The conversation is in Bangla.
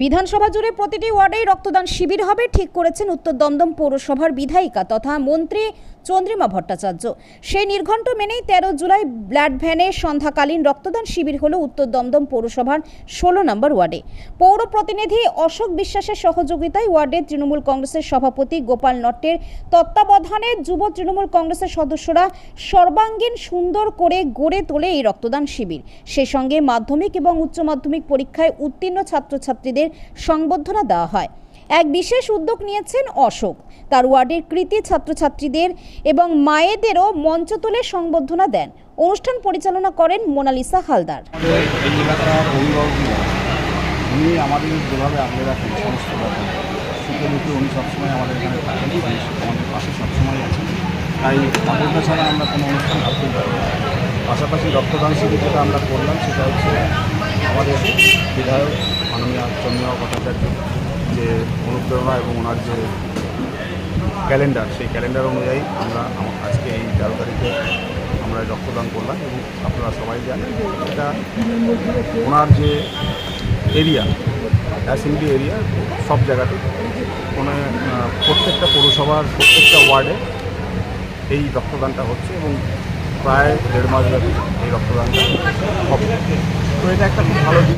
বিধানসভা জুড়ে প্রতিটি ওয়ার্ডেই রক্তদান শিবির হবে, ঠিক করেছেন উত্তর দমদম পৌরসভার বিধায়িকা তথা মন্ত্রী চন্দ্রিমা ভট্টাচার্য। সেই নির্ঘণ্ট মেনেই তেরো জুলাই ব্লাড ভ্যানে সন্ধ্যাকালীন রক্তদান শিবির হলো উত্তর দমদম পৌরসভার ষোলো নম্বর ওয়ার্ডে। পৌর প্রতিনিধি অশোক বিশ্বাসের সহযোগিতায় ওয়ার্ডের তৃণমূল কংগ্রেসের সভাপতি গোপাল নট্টের তত্ত্বাবধানে যুব তৃণমূল কংগ্রেসের সদস্যরা সর্বাঙ্গীন সুন্দর করে গড়ে তোলে এই রক্তদান শিবির। সে সঙ্গে মাধ্যমিক এবং উচ্চ মাধ্যমিক পরীক্ষায় উত্তীর্ণ ছাত্রছাত্রীদের সংবর্ধনা দেওয়া হয়। এক বিশেষ উদ্যোগ নিয়েছেন অশোক। তার ওয়ার্ডের কৃতি ছাত্রছাত্রীদের এবং মায়েদেরও মঞ্চ তুলে সংবর্ধনা দেন। অনুষ্ঠান পরিচালনা করেন মোনালিসা হালদার। উনি আমাদের ছাড়া আমরা কোনো অনুষ্ঠান ভাবতেই পারি না। পাশাপাশি রক্তদান শিবির যেটা আমরা করলাম, সেটা হচ্ছে আমাদের বিধায়ক মাননীয় চন্দ্রমা ভট্টাচার্য। যে অনুপ্রেরণা এবং ওনার যে ক্যালেন্ডার, সেই ক্যালেন্ডার অনুযায়ী আমরা আজকে এই তেরো তারিখে আমরা রক্তদান করলাম এবং আপনারা সবাই জানেন যে এটা ওনার যে এরিয়া, অ্যাসেম্বলি এরিয়া, সব জায়গাতে কোনো প্রত্যেকটা পৌরসভার প্রত্যেকটা ওয়ার্ডে এই রক্তদানটা হচ্ছে এবং প্রায় দেড় মাস ব্যাপী এই রক্তদানটা হবে। তো এটা একটা খুব ভালো দিক।